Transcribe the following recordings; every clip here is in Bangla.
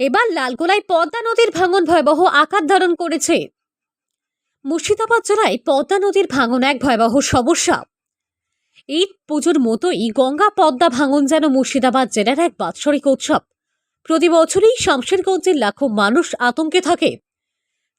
এবার লালগোলায় পদ্মা নদীর ভাঙন ভয়াবহ আকার ধারণ করেছে। মুর্শিদাবাদ জেলায় পদ্মা নদীর ভাঙন এক ভয়াবহ সমস্যা। ঈদ পুজোর মতোই গঙ্গা পদ্মা ভাঙন যেন মুর্শিদাবাদ জেলার এক বাৎসরিক উৎসব। প্রতি বছরই শামশেরগঞ্জের লাখো মানুষ আতঙ্কে থাকে।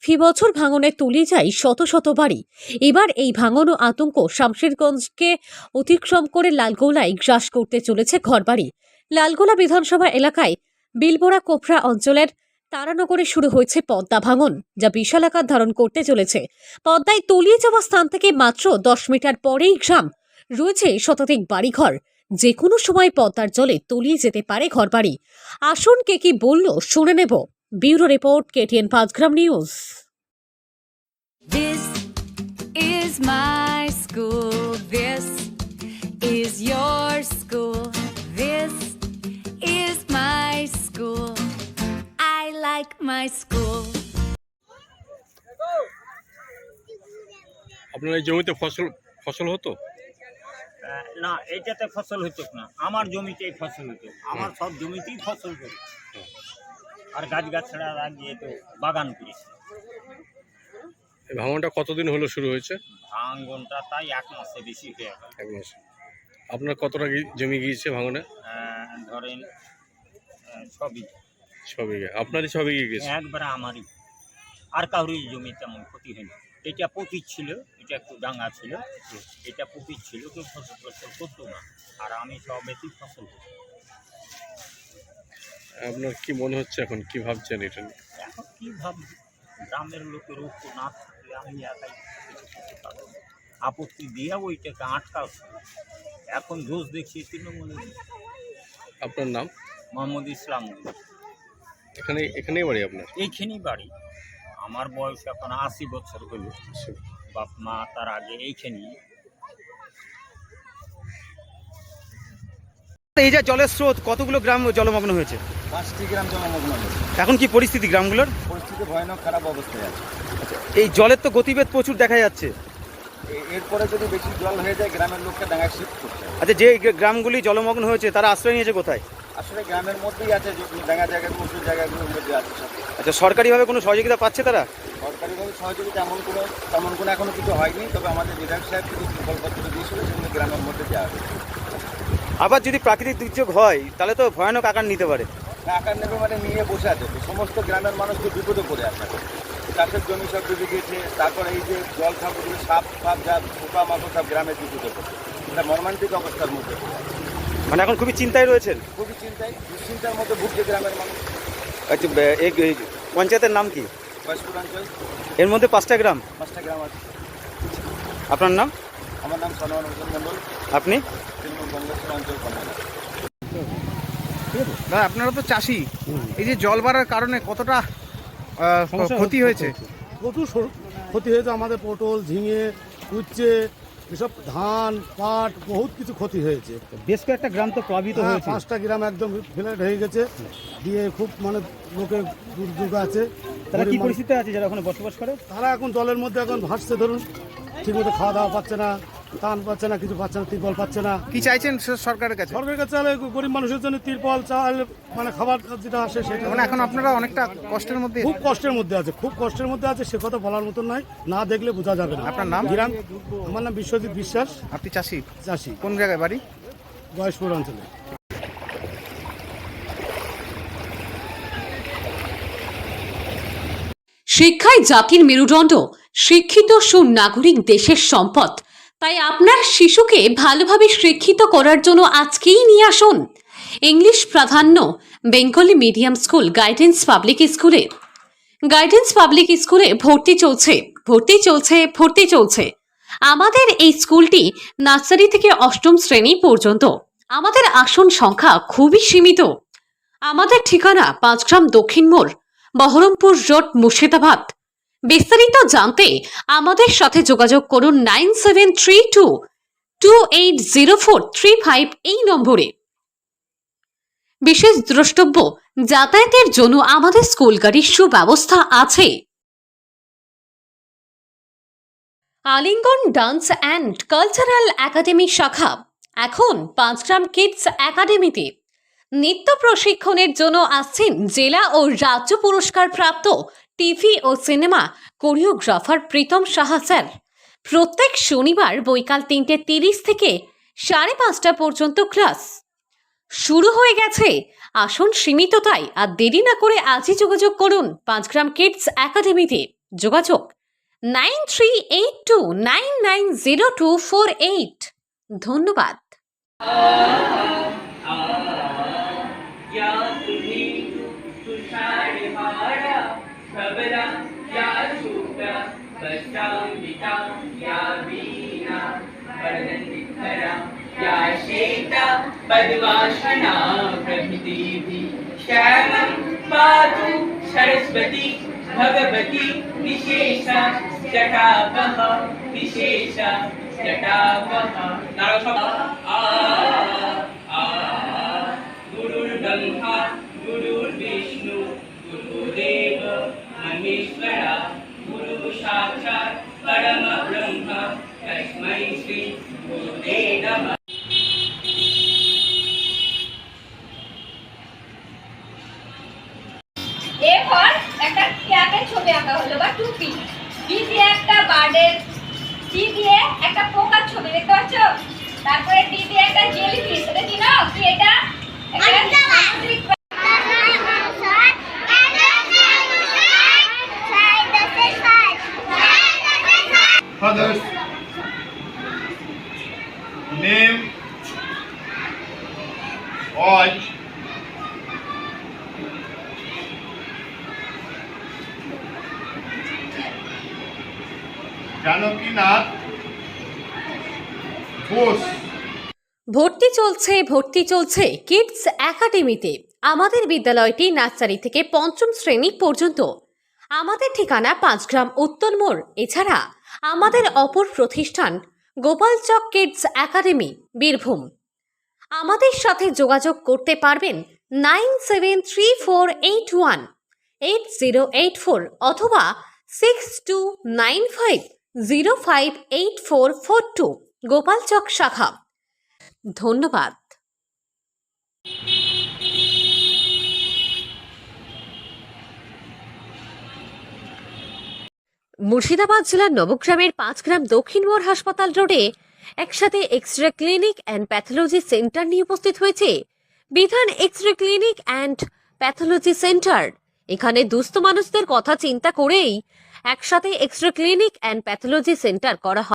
ফি বছর ভাঙনে তলিয়ে যায় শত শত বাড়ি। এবার এই ভাঙন ও আতঙ্ক শামশেরগঞ্জকে অতিক্রম করে লালগোলায় গ্রাস করতে চলেছে ঘরবাড়ি। লালগোলা বিধানসভা এলাকায় বিলবোরা কোফরা অঞ্চলের তারানগরে শুরু হয়েছে পদ্মা ভাঙন, যা বিশাল আকার ধারণ করতে চলেছে। পদ্মায় তলিয়ে যাওয়া স্থান থেকে মাত্র দশ মিটার পরেই গ্রাম। রয়েছে শতাধিক বাড়িঘর। যে কোনো সময় পদ্মার জলে তলিয়ে যেতে পারে ঘরবাড়ি। আসুন কে কি বলল শুনে নেব। Bureau report, KTN Panchgram news. This is my school. This আপনার এই জমিতে ফসল ফসল হতো? না এইটাতে ফসল হতো না। আমার জমিতেই ফসল হতো আমার সব জমিতেই ফসল করি আর গাছ গাছড়া লাগিয়ে তো বাগান করেছি। এই ভাঙনটা কতদিন হলো শুরু হয়েছে? ভাঙ্গনটা তাই এক মাসে বেশি হয়ে গেল। এক মাস। আপনার কতটা জমি গিয়েছে ভাঙনে? ধরেন আহ, সবই ছ বিঘে। আপনারই ছ বিঘে গিয়েছে একবারে আমারই। আর কারোরই জমি তেমন ক্ষতি হয়নি। এটা পতির ছিল এটা একটু ডাঙ্গা ছিল। এটা পতির ছিল কেউ ফসল ফসল করতো না আর আমি সব বেশি ফসল। আপনার কি মনে হচ্ছে এখন? কি ভাবছেন এটা নিয়ে? এখন কি ভাব গ্রামের লোকের ঐক্য না থাকলে আমি একাই কিছু করতে পারব না। আপত্তি দিয়ে ওইটাকে আটকাও। এখন দোষ দেখিয়ে তৃণমূলের আপনার নাম? মোহাম্মদ ইসলাম। এখানে এখানেই বাড়ি আপনার? এইখানেই বাড়ি। আমার বয়স এখন আশি বছর হলো। বাপ মা তার আগে এইখানেই। এই যে জলের স্রোত কতগুলো গ্রাম জলমগ্ন হয়েছে? পাঁচটি গ্রাম জলমগ্ন হয়েছে। এখন কি পরিস্থিতি গ্রামগুলোর? পরিস্থিতি ভয়ানক খারাপ অবস্থায় আছে। এই জলের তো গতিবেগ প্রচুর দেখা যাচ্ছে। এরপরে যদি বেশি জল হয়ে যায় গ্রামের লোককে ডাঙায় শিফট করতে আচ্ছা যে গ্রামগুলি জলমগ্ন হয়েছে তারা আশ্রয় নিয়েছে কোথায়? আসলে গ্রামের মধ্যেই আছে যে ডাঙা জায়গাগুলো উঁচু জায়গাগুলোর মধ্যে আছে সব। আচ্ছা সরকারিভাবে কোনো সহযোগিতা পাচ্ছে তারা? সরকারিভাবে সহযোগিতা এমন কোনো তেমন কোনো এখনও কিছু হয়নি তবে আমাদের বিধায়ক সাহেব কিছু প্রকল্পত্র দিয়েছিল সেগুলো গ্রামের মধ্যে দেওয়া হবে আবার যদি প্রাকৃতিক দুর্যোগ হয় তাহলে তো ভয়ানক আকার নিতে পারে। আকার নেবে মানে নিয়ে বসে আছে। সমস্ত গ্রামের মানুষ তো বিপদে পড়ে আছে। চাষের জমি সব ডুবে গিয়েছে তারপরে এই যে জল খাবগুলো সাপ ফাপ যা পোকা মাকড় সব গ্রামের বিপদে পড়ছে এটা মর্মান্তিক অবস্থার মধ্যে পড়ে আছে। মানে এখন খুবই চিন্তায় রয়েছেন? খুবই চিন্তায় দুশ্চিন্তার মধ্যে ভুগছে গ্রামের মানুষ। আচ্ছা এই পঞ্চায়েতের নাম কি? এর মধ্যে পাঁচটা গ্রাম? পাঁচটা গ্রাম আছে। আপনার নাম? আমার নাম সনোয়ার হোসেন মন্ডল আপনি? তৃণমূল কংগ্রেসের অঞ্চল দাদা আপনারা তো চাষি। এই যে জল বাড়ার কারণে কতটা ক্ষতি হয়েছে? প্রচুর ক্ষতি হয়েছে আমাদের পটল ঝিঙে উচ্ছে এসব ধান পাট বহুত কিছু ক্ষতি হয়েছে। বেশ কয়েকটা গ্রাম তো প্লাবিত হয়েছে। পাঁচটা গ্রাম একদম ফ্ল্যাট হয়ে গেছে। দিয়ে খুব মানে লোকের দুর্যোগ আছে। তারা কি পরিস্থিতি আছে যারা ওখানে বসবাস করে? তারা এখন জলের মধ্যে এখন ভাসছে ধরুন। ঠিকমতো খাওয়া দাওয়া পাচ্ছে না। টান পাচ্ছে না কিছু পাচ্ছে না তিরপল পাচ্ছে না। কি চাইছেন সরকারের কাছে? সরকারের কাছে চাইলে গরিব মানুষের জন্য তিরপল চাল মানে খাবার যেটা আসে সেটা মানে এখন আপনারা অনেকটা কষ্টের মধ্যে খুব কষ্টের মধ্যে আছে খুব কষ্টের মধ্যে আছে সে কথা বলার মতন নয় না দেখলে বোঝা যাবে না। আপনার নাম? গ্রাম আমার নাম বিশ্বজিৎ বিশ্বাস। আপনি চাষি? চাষি। কোন জায়গায় বাড়ি? বয়সপুর অঞ্চলে। শিক্ষায় জাতির মেরুদণ্ড শিক্ষিত সুনাগরিক দেশের সম্পদ তাই আপনার শিশুকে ভালোভাবে শিক্ষিত করার জন্য আজকেই নিয়ে আসুন। ইংলিশ প্রাধান্য, Bengali medium school, guidance public স্কুলে। গাইডেন্স পাবলিক স্কুলে ভর্তি চলছে ভর্তি চলছে ভর্তি চলছে। আমাদের এই স্কুলটি নার্সারি থেকে অষ্টম শ্রেণি পর্যন্ত। আমাদের আসন সংখ্যা খুবই সীমিত। আমাদের ঠিকানা পাঁচগ্রাম দক্ষিণ মোড়, বহরমপুর রোড মুর্শিদাবাদ। বিস্তারিত জানতে আমাদের সাথে যোগাযোগ করুন nine seven three two two eight zero four three five এই নম্বরে। বিশেষ দ্রষ্টব্য, যাতায়াতের জন্য আমাদের স্কুল গাড়ির সুব্যবস্থা আছে। আলিঙ্গন ডান্স অ্যান্ড কালচারাল একাডেমি শাখা, এখন পাঁচগ্রাম কিডস একাডেমিতে। নৃত্য প্রশিক্ষণের জন্য আসছেন জেলা ও রাজ্য পুরস্কার প্রাপ্ত টিভি ও cinema choreographer Pritam Saha sir. প্রত্যেক শনিবার বৈকাল তিনটে তিরিশ থেকে সাড়ে পাঁচটা পর্যন্ত ক্লাস। শুরু হয়ে গেছে। আসন সীমিত তাই আর দেরি না করে আজই যোগাযোগ করুন পাঁচগ্রাম কিডস একাডেমিতে। যোগাযোগ nine three eight two nine nine zero two four eight. ধন্যবাদ। Taulika, Ya Veena, Paradandikara, Ya Sheta, Padvashana, Brahmidevi, Shyalam, Patu, Saraswati, Bhagavati निशेष जटावह निशेष जटावह नारायण आ साक्षात् परमब्रह्म तस्मै श्री गुरुवे नमः এরপর একটা ক্যাপের ছবি আঁকা হলো বা টুপি বি দিয়ে একটা বার্ডের সি দিয়ে একটা পোকার name, watch, জানকীনাথ ঘোষ ভর্তি চলছে ভর্তি চলছে কিডস একাডেমিতে আমাদের বিদ্যালয়টি নার্সারি থেকে পঞ্চম শ্রেণি পর্যন্ত। আমাদের ঠিকানা পাঁচগ্রাম উত্তর মোড়। এছাড়া আমাদের অপর প্রতিষ্ঠান গোপালচক কিডস একাডেমি, বীরভূম। আমাদের সাথে যোগাযোগ করতে পারবেন nine seven three four eight one, eight zero eight four অথবা six two nine five zero five eight four four two Gopalchak শাখা। ধন্যবাদ। মুর্শিদাবাদ জেলার নবগ্রামের পাঁচ গ্রাম দক্ষিণ মোড় হাসপাতাল রোডে একসাথে X ray clinic and pathology centre নিয়ে উপস্থিত হয়েছে। বিধান X ray clinic and pathology centre. এখানে দুস্থ মানুষদের কথা চিন্তা করেই একসাথে X ray clinic and pathology centre করা হয়।